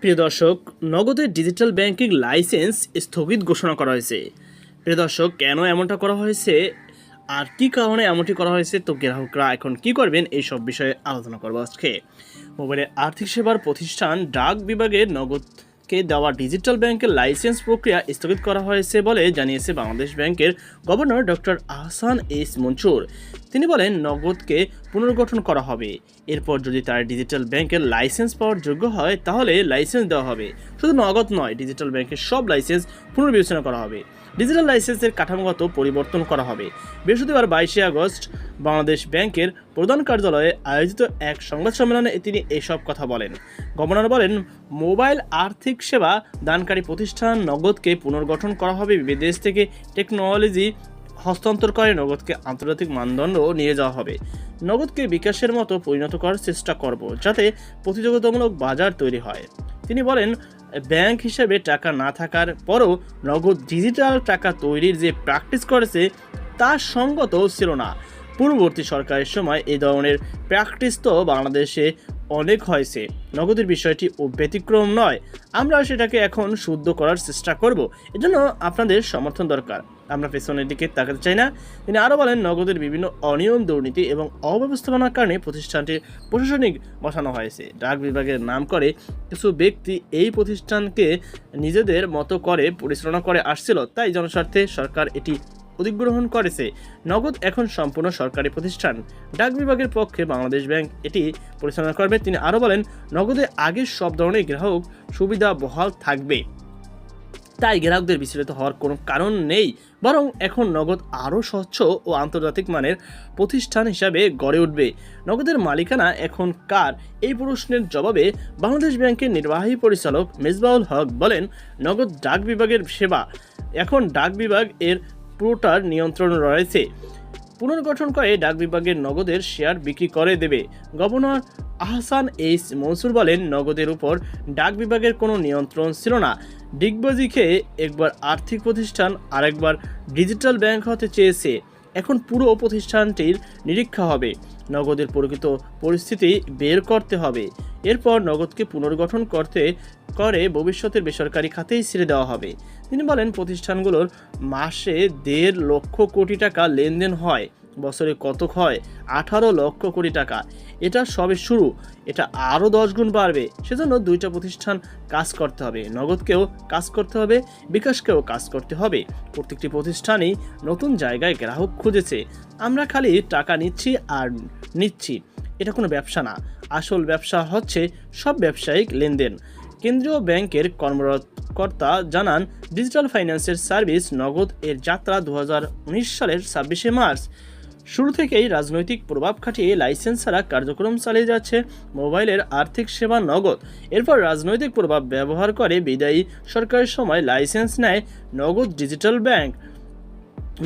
প্রিয় দর্শক নগদের ডিজিটাল ব্যাংকিং লাইসেন্স স্থগিত ঘোষণা করা হয়েছে। প্রিয় দর্শক, কেন এমনটা করা হয়েছে? আর কি কারণে এমনটি করা হয়েছে? তো গ্রাহকরা এখন কি করবেন? এই সব বিষয়ে আলোচনা করব আজকে। মোবাইলের আর্থিক সেবার প্রতিষ্ঠান ডাক বিভাগের নগদকে দেওয়া ডিজিটাল ব্যাংকের লাইসেন্স প্রক্রিয়া স্থগিত করা হয়েছে বলে জানিয়েছে বাংলাদেশ ব্যাংকের governor doctor Ahsan S Mansur. তিনি বলেন, নগদকে পুনর্গঠন করা হবে। এরপর যদি তার ডিজিটাল ব্যাংকের লাইসেন্স পাওয়ার যোগ্য হয়, তাহলে লাইসেন্স দেওয়া হবে। শুধু নগদ নয়, ডিজিটাল ব্যাংকের সব লাইসেন্স পুনর্বিবেচনা করা হবে। ডিজিটাল লাইসেন্সের কাঠামোগত পরিবর্তন করা হবে। বৃহস্পতিবার বাইশে আগস্ট বাংলাদেশ ব্যাংকের প্রধান কার্যালয়ে আয়োজিত এক সংবাদ সম্মেলনে তিনি এসব কথা বলেন। গভর্নর বলেন, মোবাইল আর্থিক সেবা দানকারী প্রতিষ্ঠান নগদকে পুনর্গঠন করা হবে, বিদেশ থেকে টেকনোলজি হস্তান্তর করে নগদকে আন্তর্জাতিক মানদণ্ড নিয়ে যাওয়া হবে। নগদকে বিকাশের মতো পরিণত করার চেষ্টা করব, যাতে প্রতিযোগিতামূলক বাজার তৈরি হয়। তিনি বলেন, ব্যাংক হিসেবে টাকা না থাকার পরও নগদ ডিজিটাল টাকা তৈরির যে প্র্যাকটিস করেছে, তা সঙ্গত ছিল না। পূর্ববর্তী সরকারের সময় এই ধরনের প্র্যাকটিস তো বাংলাদেশে অনেক হয়েছে। নগদের বিষয়টি ও ব্যতিক্রম নয়। আমরা সেটাকে এখন শুদ্ধ করার চেষ্টা করব। এজন্য আপনাদের সমর্থন দরকার। আমরা পেছনের দিকে তাকাতে চাই না। তিনি আরও বলেন, নগদের বিভিন্ন অনিয়ম, দুর্নীতি এবং অব্যবস্থাপনার কারণে প্রতিষ্ঠানটি প্রশাসনিক বসানো হয়েছে। ডাক বিভাগের নাম করে কিছু ব্যক্তি এই প্রতিষ্ঠানকে নিজেদের মতো করে পরিচালনা করে আসছিল, তাই জনস্বার্থে সরকার এটি অধিগ্রহণ করেছে। নগদ এখন সম্পূর্ণ সরকারি প্রতিষ্ঠান। ডাক বিভাগের পক্ষে বাংলাদেশ ব্যাংক এটি পরিচালনা করবে। তিনি আরও বলেন, নগদে আগে সব ধরনের গ্রাহক সুবিধা বহাল থাকবে। তাই গ্রাহকদের বিচলিত হওয়ার কোনো কারণ নেই, বরং এখন নগদ আরও স্বচ্ছ ও আন্তর্জাতিক মানের প্রতিষ্ঠান হিসাবে গড়ে উঠবে। নগদের মালিকানা এখন কার? এই প্রশ্নের জবাবে বাংলাদেশ ব্যাংকের নির্বাহী পরিচালক মেজবাউল হক বলেন, নগদ ডাক বিভাগের সেবা। এখন ডাক বিভাগ এর পুরোটার নিয়ন্ত্রণ রয়েছে। পুনর্গঠন করে ডাক বিভাগের নগদের শেয়ার বিক্রি করে দেবে। গভর্নর আহসান এইস মনসুর বলেন, নগদের উপর ডাক বিভাগের কোনো নিয়ন্ত্রণ ছিল না। ডিগবাজি খেয়ে একবার আর্থিক প্রতিষ্ঠান, আরেকবার ডিজিটাল ব্যাংক হতে চেয়েছে। এখন পুরো প্রতিষ্ঠানটির নিরীক্ষা হবে। নগদের প্রকৃত পরিস্থিতি বের করতে হবে। এরপর নগদকে পুনর্গঠন করতে করে ভবিষ্যতের বেসরকারি খাতেই ছেড়ে দেওয়া হবে। তিনি বলেন, প্রতিষ্ঠানগুলোর মাসে দেড় লক্ষ কোটি টাকা লেনদেন হয়। বছরে কত হয়? আঠারো লক্ষ কোটি টাকা। এটা সবে শুরু। এটা আরও দশ গুণ বাড়বে। সেজন্য দুইটা প্রতিষ্ঠান কাজ করতে হবে। নগদকেও কাজ করতে হবে, বিকাশকেও কাজ করতে হবে। প্রত্যেকটি প্রতিষ্ঠানই নতুন জায়গায় গ্রাহক খুঁজেছে। আমরা খালি টাকা নিচ্ছি আর নিচ্ছি। এটা কোনো ব্যবসা না। আসল ব্যবসা হচ্ছে সব ব্যবসায়িক লেনদেন। কেন্দ্রীয় ব্যাংকের কর্মরত কর্তা জানান, ডিজিটাল ফাইন্যান্সের সার্ভিস নগদ এর যাত্রা দু হাজার উনিশ সালের ছাব্বিশে মার্চ। শুরু থেকেই রাজনৈতিক প্রভাব খাটিয়ে লাইসেন্স ছাড়া কার্যক্রম চালিয়ে যাচ্ছে মোবাইলের আর্থিক সেবা নগদ। এরপর রাজনৈতিক প্রভাব ব্যবহার করে বিদায়ী সরকারের সময় লাইসেন্স নেয় নগদ ডিজিটাল ব্যাংক।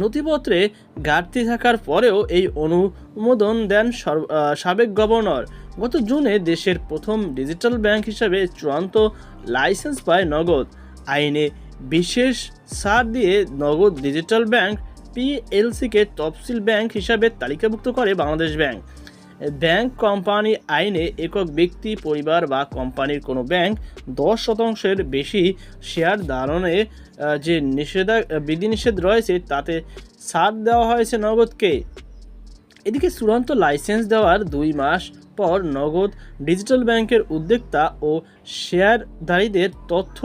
নথিপত্রে ঘাটতি থাকার পরেও এই অনুমোদন দেন সর- সাবেক গভর্নর। গত জুনে দেশের প্রথম ডিজিটাল ব্যাংক হিসাবে চূড়ান্ত লাইসেন্স পায় নগদ। আইনে বিশেষ ছাড় দিয়ে নগদ ডিজিটাল ব্যাংক পিএলসিকে তফসিল ব্যাংক হিসাবে তালিকাভুক্ত করে বাংলাদেশ ব্যাংক। ব্যাংক কোম্পানি আইনে একক ব্যক্তি, পরিবার বা কোম্পানির কোনো ব্যাংক দশ শতাংশের বেশি শেয়ার ধারণে যে নিষেধা, বিধিনিষেধ রয়েছে তাতে ছাড় দেওয়া হয়েছে নগদকে। এদিকে চূড়ান্ত লাইসেন্স দেওয়ার দুই মাস পর নগদ ডিজিটাল ব্যাংকের উদ্যোক্তা ও শেয়ারধারীদের তথ্য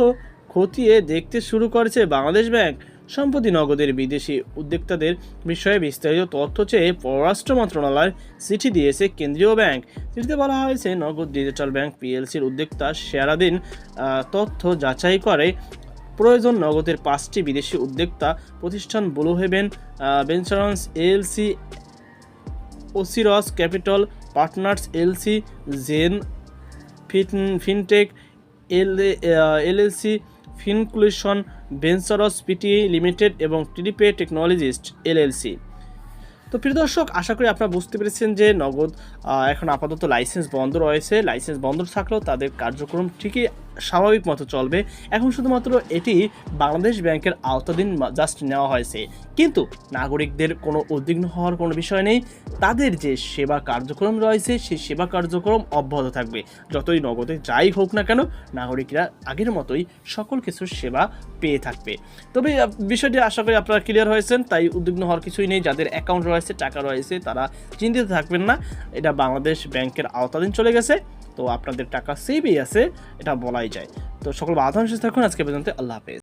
খতিয়ে দেখতে শুরু করেছে বাংলাদেশ ব্যাংক। সম্প্রতি নগদের বিদেশি উদ্যোক্তাদের বিষয়ে বিস্তারিত তথ্য চেয়ে পররাষ্ট্র মন্ত্রণালয় চিঠি দিয়েছে কেন্দ্রীয় ব্যাংক। চিঠিতে বলা হয়েছে নগদ ডিজিটাল ব্যাংক পিএলসির উদ্যোক্তা আহ, তথ্য যাচাই করে প্রয়োজন নগদের পাঁচটি বিদেশি উদ্যোক্তা প্রতিষ্ঠান blue haven বেঞ্চারান্স LLC Osiris capital partners LLC Zen fin fintech L LLC Finclusion ventures PT limited এবং টিডিপে টেকনোলজিস্ট, এলএলসি। তো প্রিয় দর্শক, আশা করি আপনারা বুঝতে পেরেছেন যে নগদ এখন আপাতত লাইসেন্স বন্ধ রয়েছে। লাইসেন্স বন্ধ থাকলেও তাদের কার্যক্রম ঠিকই স্বাভাবিক মতো চলবে। এখন শুধুমাত্র এটি বাংলাদেশ ব্যাংকের আওতাধীন জাস্ট নেওয়া হয়েছে। কিন্তু নাগরিকদের কোনো উদ্বিগ্ন হওয়ার কোনো বিষয় নেই। তাদের যে সেবা কার্যক্রম রয়েছে, সেই সেবা কার্যক্রম অব্যাহত থাকবে। যতই নগদে যাই হোক না কেন, নাগরিকরা আগের মতোই সকল কিছুর সেবা পেয়ে থাকবে। তবে বিষয়টি আশা করি আপনারা ক্লিয়ার হয়েছেন, তাই উদ্বিগ্ন হওয়ার কিছুই নেই। যাদের অ্যাকাউন্ট রয়েছে, টাকা রয়েছে, তারা চিন্তিত থাকবেন না। এটা বাংলাদেশ ব্যাংকের আওতাধীন চলে গেছে। তো আপনাদের টাকা সেভই আছে, এটা বলাই যায়। তো সকল বাধা থাকুন আজকে পর্যন্ত আল্লাহ হাফেজ।